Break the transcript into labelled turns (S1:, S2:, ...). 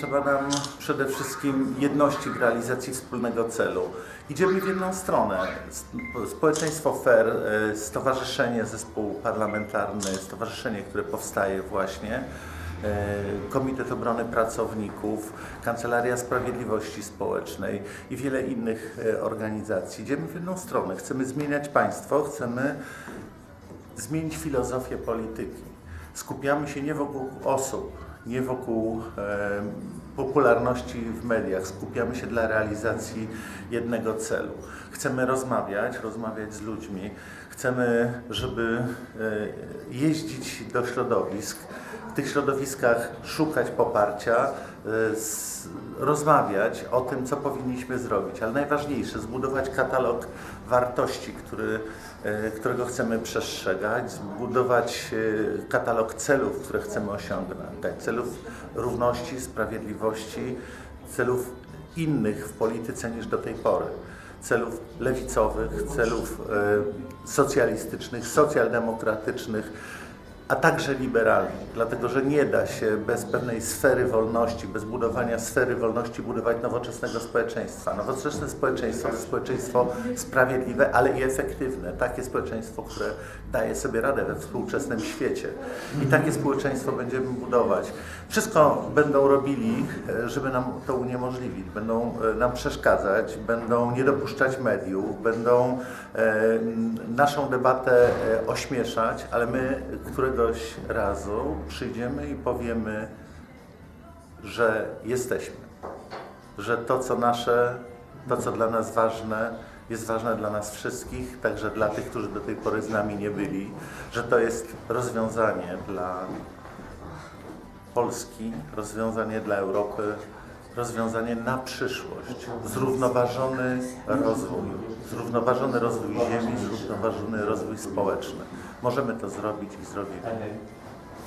S1: Trzeba nam przede wszystkim jedności w realizacji wspólnego celu. Idziemy w jedną stronę. Społeczeństwo FAIR, e, Stowarzyszenie, Zespół Parlamentarny, Stowarzyszenie, które powstaje właśnie, e, Komitet Obrony Pracowników, Kancelaria Sprawiedliwości Społecznej i wiele innych e, organizacji. Idziemy w jedną stronę. Chcemy zmieniać państwo, chcemy zmienić filozofię polityki. Skupiamy się nie wokół osób, nie wokół e, popularności w mediach, skupiamy się dla realizacji jednego celu. Chcemy rozmawiać, rozmawiać z ludźmi, chcemy, żeby e, jeździć do środowisk, w tych środowiskach szukać poparcia, z, rozmawiać o tym, co powinniśmy zrobić, ale najważniejsze, zbudować katalog wartości, który, e, którego chcemy przestrzegać, zbudować e, katalog celów, które chcemy osiągnąć, tak, celów równości, sprawiedliwości, celów innych w polityce niż do tej pory. Celów lewicowych, celów socjalistycznych, socjaldemokratycznych, a także liberalnych, dlatego że nie da się bez pewnej sfery wolności, bez budowania sfery wolności budować nowoczesnego społeczeństwa. Nowoczesne społeczeństwo to społeczeństwo sprawiedliwe, ale i efektywne. Takie społeczeństwo, które daje sobie radę we współczesnym świecie. I takie społeczeństwo będziemy budować. Wszystko będą robili, żeby nam to uniemożliwić. Będą e, nam przeszkadzać, będą nie dopuszczać mediów, będą e, naszą debatę e, ośmieszać, ale my któregoś razu przyjdziemy i powiemy, że jesteśmy, że to, co nasze, to, co dla nas ważne, jest ważne dla nas wszystkich, także dla tych, którzy do tej pory z nami nie byli, że to jest rozwiązanie dla Polski, rozwiązanie dla Europy, rozwiązanie na przyszłość. Zrównoważony rozwój, zrównoważony rozwój ziemi, zrównoważony rozwój społeczny. Możemy to zrobić i zrobimy.